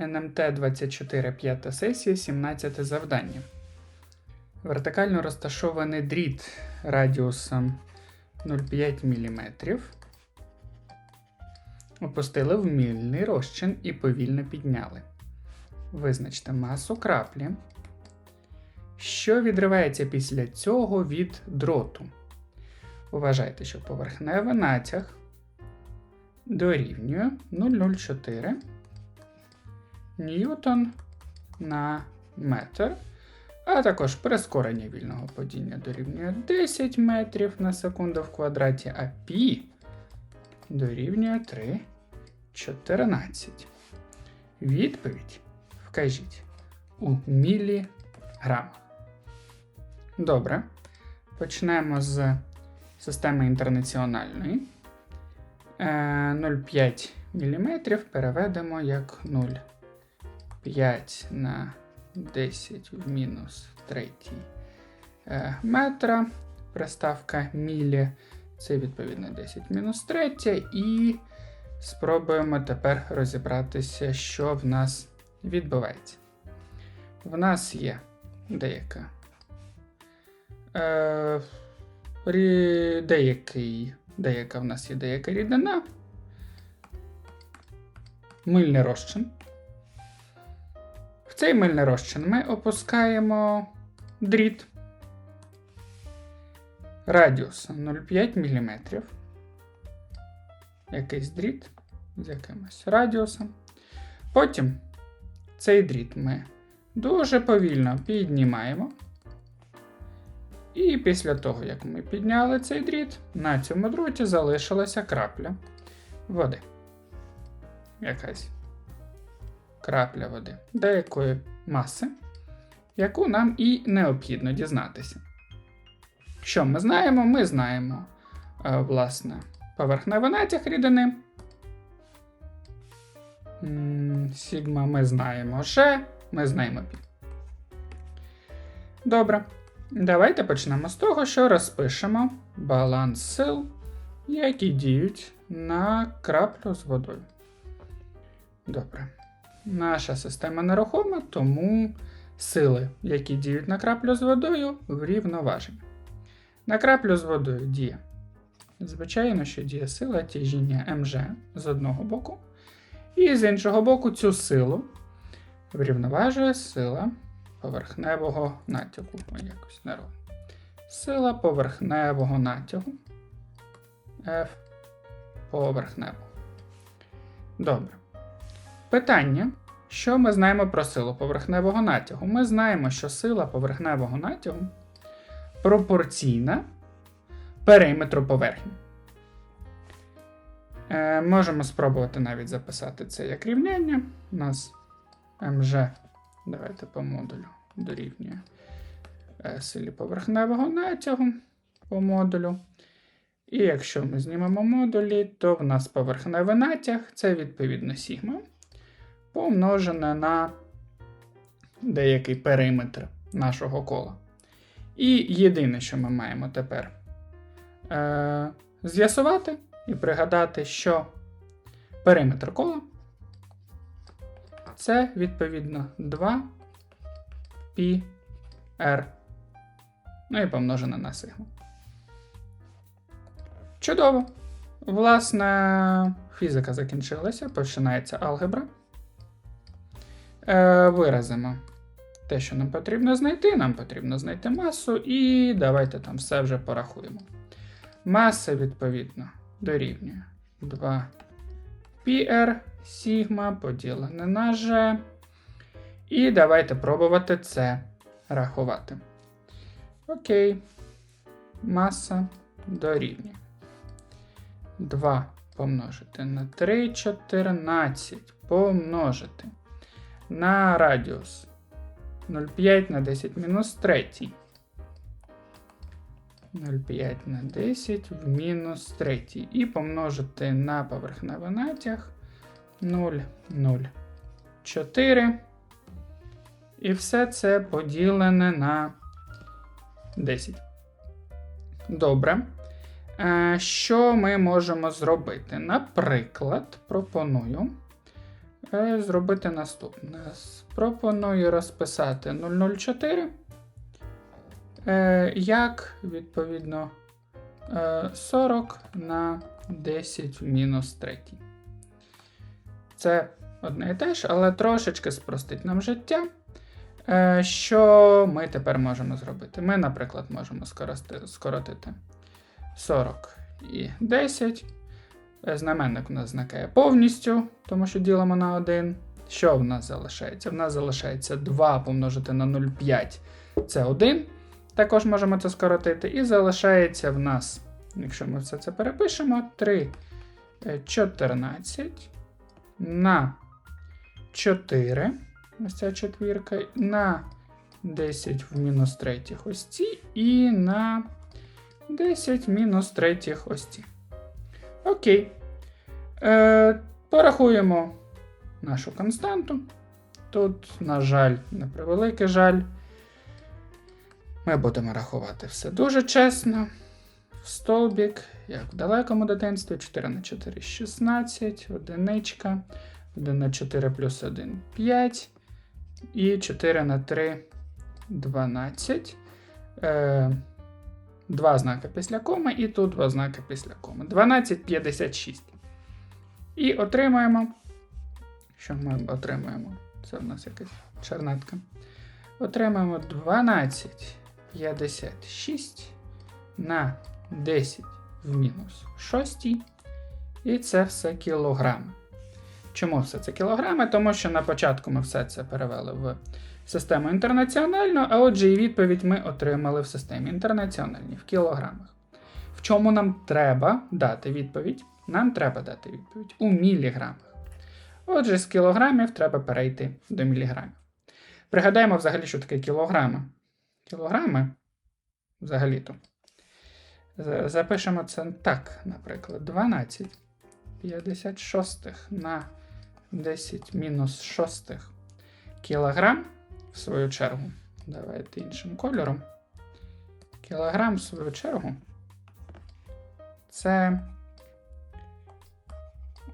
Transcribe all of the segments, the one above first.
НМТ 24 5 сесія, 17 завдання. Вертикально розташований дріт радіусом 0,5 мм. Опустили в мільний розчин і повільно підняли. Визначте масу краплі, що відривається після цього від дроту. Вважайте, що поверхневий натяг дорівнює 0,04 ньютон на метр, а також прискорення вільного падіння дорівнює 10 метрів на секунду в квадраті, а π дорівнює 3,14. Відповідь вкажіть у міліграмах. Добре. Почнемо з системи інтернаціональної. Е, 0,5 мм переведемо як 0,5 на 10 в мінус 3 е, метра. Приставка мілі. Це відповідно 10 мінус 3. І спробуємо тепер розібратися, що в нас відбувається. В нас є деяка. Е, деякий, деяка в нас є деяка рідина. Мильний розчин. Цей мильний розчин ми опускаємо дріт радіус 0,5 мм. Якийсь дріт з якимось радіусом. Потім цей дріт ми дуже повільно піднімаємо. І після того, як ми підняли цей дріт, на цьому дроті залишилася крапля води. Якась крапля води деякої маси, яку нам і необхідно дізнатися. Що ми знаємо? Ми знаємо, е, власне, поверхневий натяг рідини. Сігма ми знаємо G, ми знаємо π. Добре. Давайте почнемо з того, що розпишемо баланс сил, які діють на краплю з водою. Добре. Наша система нерухома, тому сили, які діють на краплю з водою, врівноважені. На краплю з водою діє. Звичайно, що діє сила тяжіння МЖ з одного боку, і з іншого боку цю силу врівноважує сила поверхневого натягу. Якось неровно. Сила поверхневого натягу. F поверхневого. Добре. Питання. Що ми знаємо про силу поверхневого натягу? Ми знаємо, що сила поверхневого натягу пропорційна периметру поверхні. Е, можемо спробувати навіть записати це як рівняння. У нас МЖ, давайте по модулю дорівнює е, силі поверхневого натягу по модулю. І якщо ми знімемо модулі, то в нас поверхневий натяг це відповідно сігма, помножене на деякий периметр нашого кола. І єдине, що ми маємо тепер е, з'ясувати і пригадати, що периметр кола це відповідно 2 π r. Ну і помножене на сигму. Чудово! Власне, фізика закінчилася, починається алгебра. Е, виразимо те, що нам потрібно знайти. Нам потрібно знайти масу, і давайте там все вже порахуємо. Маса, відповідно, дорівнює 2 πr сігма поділене на g. І давайте пробувати це рахувати. Окей. Маса дорівнює. 2 помножити на 3, 14 помножити на радіус 0,5 на 10 мінус 3. 0,5 на 10 в мінус 3. І помножити на поверхневий натяг 0,04. І все це поділене на 10. Добре. Е, Що ми можемо зробити? Наприклад, пропоную зробити наступне. Пропоную розписати 004 е, як відповідно е, 40 на 10 в мінус 3. Це одне і те ж, але трошечки спростить нам життя. Е, Що ми тепер можемо зробити? Ми, наприклад, можемо скоротити 40 і 10. Е, Знаменник у нас зникає повністю, тому що ділимо на 1. Що в нас залишається? В нас залишається 2 помножити на 0,5 це 1. Також можемо це скоротити. І залишається в нас, якщо ми все це перепишемо, 3 е, 14 на 4. Ось ця четвірка, на 10 в мінус третіх ось ці, і на 10 мінус третіх ось ці. Окей. Е, порахуємо нашу константу. Тут, на жаль, на превеликий жаль. Ми будемо рахувати все дуже чесно. Столбік, як в далекому дитинстві, 4 на 4 16, одиничка, 1 на 4 плюс 1 5, і 4 на 3 12. Е, Два знаки після коми, і тут два знаки після коми. 12, 56. І отримаємо. Що ми отримаємо? Це в нас якась чернетка. Отримаємо 12, 56 на 10 в мінус 6. І це все кілограми. Чому все це кілограми? Тому що на початку ми все це перевели в систему інтернаціональну, а отже, і відповідь ми отримали в системі інтернаціональній в кілограмах. В чому нам треба дати відповідь? Нам треба дати відповідь у міліграмах. Отже, з кілограмів треба перейти до міліграмів. Пригадаємо взагалі, що таке кілограми. Кілограми, взагалі-то. Запишемо це так, наприклад, 12 56 на 10 мінус 6 кілограм, в свою чергу. Давайте іншим кольором. Кілограм, в свою чергу. Це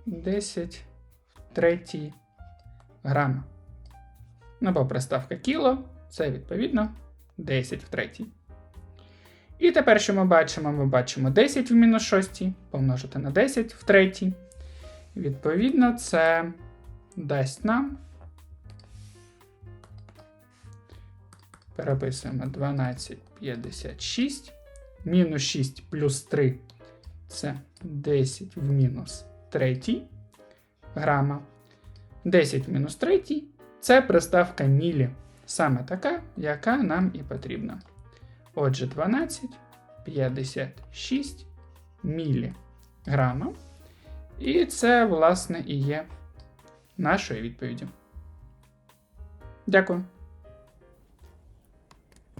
10 в третій грама. Ну, бо приставка кіло це відповідно 10 в третій. І тепер, що ми бачимо? Ми бачимо 10 в мінус 6 помножити на 10 в третій. Відповідно, це дасть нам. Переписуємо 12,56. Мінус 6 плюс 3 це 10 в мінус 3 грама. 10 в мінус 3 це приставка мілі. Саме така, яка нам і потрібна. Отже, 12,56 міліграма. І це, власне, і є нашою відповіді. Дякую.